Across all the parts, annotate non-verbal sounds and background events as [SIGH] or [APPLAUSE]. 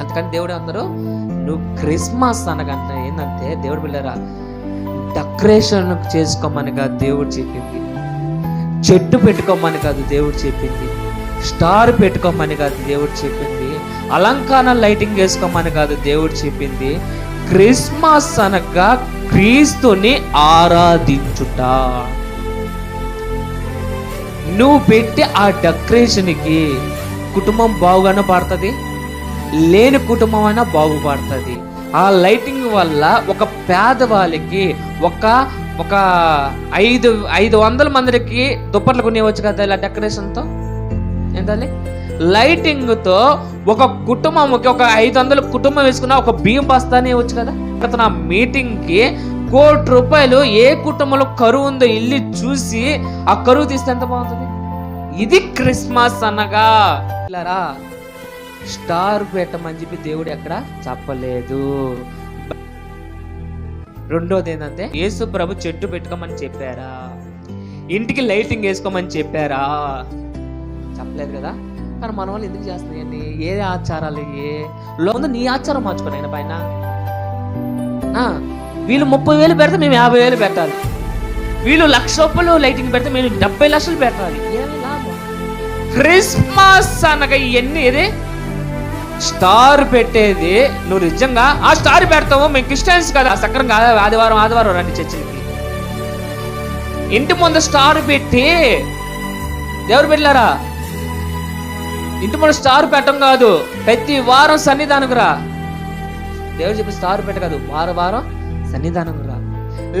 అందుకని దేవుడు అందరూ నువ్వు క్రిస్మస్ అనగంటే ఏంటంటే దేవుడు పిల్లరా డెకరేషన్ చేసుకోమని కాదు దేవుడు చెప్పింది. చెట్టు పెట్టుకోమని కాదు దేవుడు చెప్పింది. స్టార్ పెట్టుకోమని కాదు దేవుడు చెప్పింది. అలంకార లైటింగ్ వేసుకోమని కాదు దేవుడు చెప్పింది. క్రిస్మస్ అనగా క్రీస్తుని ఆరాధించుట. నువ్వు పెట్టి ఆ డెకరేషన్కి కుటుంబం బాగుగానే పడుతుంది? లేని కుటుంబం అయినా బాగుపడుతుంది. ఆ లైటింగ్ వల్ల ఒక పేదవాళ్ళకి ఒక ఒక ఐదు ఐదు వందల మందికి దుప్పట్లు కొనివచ్చు కదా ఇలా డెకరేషన్తో? ఏంటండి లైటింగ్తో ఒక కుటుంబంకి ఒక ఐదు వందల కుటుంబం వేసుకున్న ఒక బియ్యం బస్తానే ఇవ్వచ్చు కదా? అతను ఆ మీటింగ్కి కోటి రూపాయలు ఏ కుటుంబంలో కరువు ఉందో ఇల్లు చూసి ఆ కరువు తీస్తే ఎంత బాగుంటుంది? ఇది క్రిస్మస్ అనగా. పిల్లరా స్టార్ పెట్టమని చెప్పి దేవుడు ఎక్కడ చెప్పలేదు. రెండోది ఏంటంటే యేసు ప్రభు చెట్టు పెట్టుకోమని చెప్పారా? ఇంటికి లైటింగ్ వేసుకోమని చెప్పారా? చెప్పలేదు కదా? కానీ మన వాళ్ళు ఎందుకు చేస్తున్నాయండి ఏ ఆచారాలు ఏ లోపల నీ ఆచారం మార్చుకోండి ఆయన పైన. వీళ్ళు ముప్పై వేలు పెడితే మేము యాభై వేలు పెట్టాలి. వీళ్ళు లక్ష రూపాయలు లైటింగ్ పెడితే మేము డెబ్బై లక్షలు పెట్టాలి. ఏమి లాభం? క్రిస్మస్ అనగా ఇవన్నీ ఏది? స్టార్ పెట్టేది నువ్వు నిజంగా ఆ స్టార్ పెడతావు మేము క్రిస్టియన్స్ కదా. సక్రంగా ఆదివారం ఆదివారం రండి చర్చలకి. ఇంటి ముందు స్టార్ పెట్టి దేవుడు పెట్టారా? ఇంటి ముందు స్టార్ పెట్టం కాదు ప్రతి వారం సన్నిధానం రా. దేవుడు చెప్పి స్టార్ పెట్ట కాదు వారం వారం సన్నిధానం రా.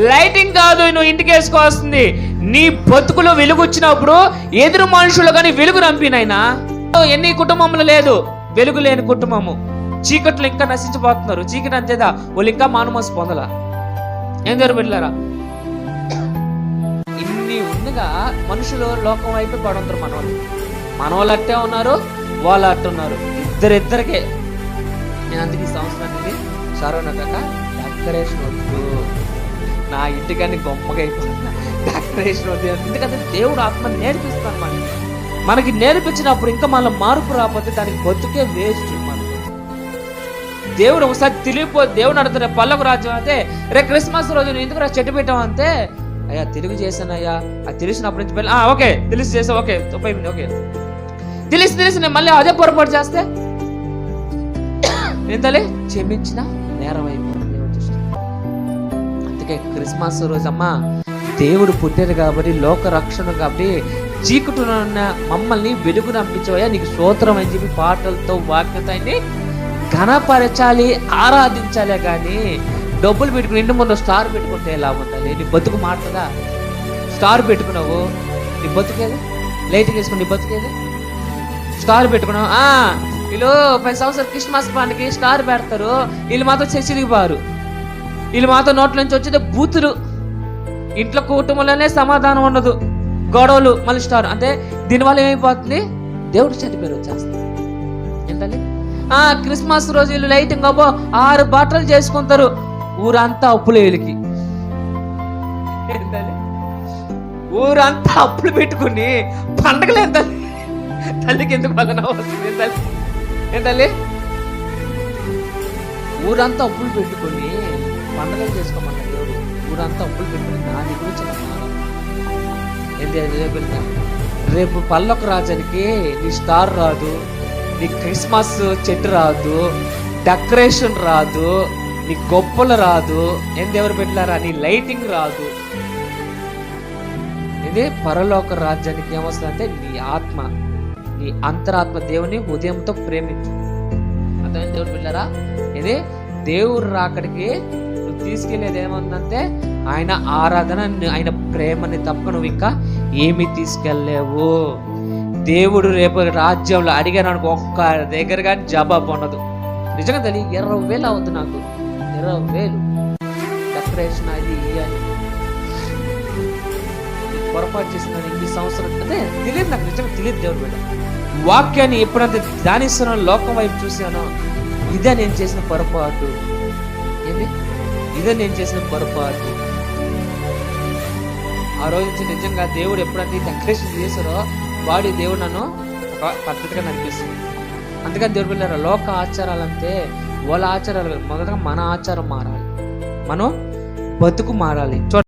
లైటింగ్ కాదు నువ్వు ఇంటికి వేసుకోవాల్సింది. నీ బతుకులో వెలుగు వచ్చినప్పుడు ఎదురు మనుషులు కానీ వెలుగు రంపినైనా. ఎన్ని కుటుంబంలో లేదు. వెలుగు లేని కుటుంబము. చీకట్లు ఇంకా నశించిపోతున్నారు. చీకటి అంతేదా? వాళ్ళు ఇంకా మానమోసి పొందలా? ఏం దగ్గర పెట్టారా ఇన్ని ఉండగా మనుషులు లోకం వైపు పడుతున్నారు మన వాళ్ళు మన వాళ్ళు అట్టే ఉన్నారు. వాళ్ళు అట్టున్నారు ఇద్దరిద్దరికే. నేను అందుకే ఈ సంవత్సరానికి సరవణ కాక డెకరేషన్ వద్దు. నా ఇంటికని గొప్పగా అయిపోతున్నా. డెకరేషన్ వద్దు. ఎందుకంటే దేవుడు ఆత్మ నేర్పిస్తాను మనకి. మనకి నేర్పించినప్పుడు ఇంకా మన మార్పు రాకపోతే దానికి బతుకే వేస్ట్ మన దేవుడు ఒకసారి తెలియపో దేవుడు అడుగుతున్న పల్లకు రాజ్యం అయితే రే క్రిస్మస్ రోజు నేను ఎందుకు చెట్టు పెట్టావు అంతే అయ్యా తెలుగు చేశాను అయ్యా. అది తెలిసినప్పటి నుంచి పెళ్ళి ఓకే తెలిసి చేసా ఓకే ఓకే. తెలిసి తెలిసి నేను మళ్ళీ అదే పొరపాటు చేస్తే [CLEARS THROAT] ఎంతలే క్షమించిన నేరం అయిపోతుంది అందుకే క్రిస్మస్ రోజమ్మా దేవుడు పుట్టాడు కాబట్టి లోక రక్షణ కాబట్టి చీకటిలో ఉన్న మమ్మల్ని వెలుగు నంపించవయ్యా నీకు స్తోత్రం అని చెప్పి పాటలతో వాక్యతని ఘనపరచాలి ఆరాధించాలే కానీ డబ్బులు పెట్టుకుని ఇంటి ముందు స్టార్ పెట్టుకుంటే ఎలా ఉండాలి నీ బతుకు మారుతుందా స్టార్ పెట్టుకున్నావు. నీ బతుకేది? లైట్ వేసుకుని నీ బతుకేది? స్టార్ పెట్టుకున్నావు. వీళ్ళు పది సంవత్సరాలు క్రిస్మస్ పండుగకి స్టార్ పెడతారు. వీళ్ళు మాత్రం చర్చికి బారు వీళ్ళు మాత్రం నోట్ల నుంచి వచ్చేది బూతులు. ఇంట్లో కుటుంబంలోనే సమాధానం ఉండదు. గొడవలు మళ్ళీ స్టార్. అంటే దీనివల్ల ఏమైపోతుంది? దేవుడు చనిపోయారు వచ్చేస్తుంది. ఏంటండి? ఆ క్రిస్మస్ రోజు వీళ్ళు లైటింగ్ అబ్బో ఆరు బట్టలు చేసుకుంటారు. ఊరంతా అప్పులు వీళ్ళకి. ఊరంతా అప్పులు పెట్టుకుని పండగలు ఎంత తల్లికి ఎందుకు పగన వస్తుంది తల్లి ఏంటల్లి ఊరంతా అప్పులు పెట్టుకుని పండగలు చేసుకోమన్నా దేవుడు. ఊరంతా అప్పులు పెట్టుకుని దాని గురించి ఏంటి అది రేపు రేపు పల్లొక రాజానికి నీ స్టార్ రాదు నీ క్రిస్మస్ చెట్టు రాదు డెకరేషన్ రాదు నీ గొప్పలు రాదు ఏం ఎవరు పెట్టారా నీ లైటింగ్ రాదు. ఇది పరలోక రాజ్యానికి ఏమొస్తుందంటే నీ ఆత్మ నీ అంతరాత్మ దేవుని ఉదయంతో ప్రేమించు. అర్థమైంది దేవుడు పిల్లరా ఇది దేవుడు రాకడికి తీసుకెళ్ళేది ఏముందంటే ఆయన ఆరాధన ఆయన ప్రేమని తప్ప నువ్వు ఇంకా ఏమీ తీసుకెళ్ళలేవు. దేవుడు రేపు రాజ్యంలో అడిగాను అనుకో ఒక్క దగ్గర కానీ జవాబు ఉండదు. నిజంగా తెలియ ఇరవై వేలు అవుతుంది నాకు. ఇరవై వేలు. డెకరేషన్ అది ఇది పొరపాటు చేసిన ఇన్ని సంవత్సరం అంటే తెలియదు నాకు నిజంగా తెలియదు దేవుడు బిడ్డ వాక్యాన్ని ఎప్పుడంతే ధ్యానిస్తున్నాను లోకం వైపు చూశానో ఇదే నేను చేసిన పొరపాటు. ఏంది ఇదే నేను చేసిన పొరపాటు. ఆ రోజు నుంచి నిజంగా దేవుడు ఎప్పుడైతే డెకరేషన్ చేశారో వాడి దేవుడు నన్ను ఒక పద్ధతిగా నడిపిస్తుంది అందుకని దేవుడు పిల్లలు లోక ఆచారాలు అంతే వాళ్ళ ఆచారాలు మొదటగా మన ఆచారం మారాలి. మనం బతుకు మారాలి.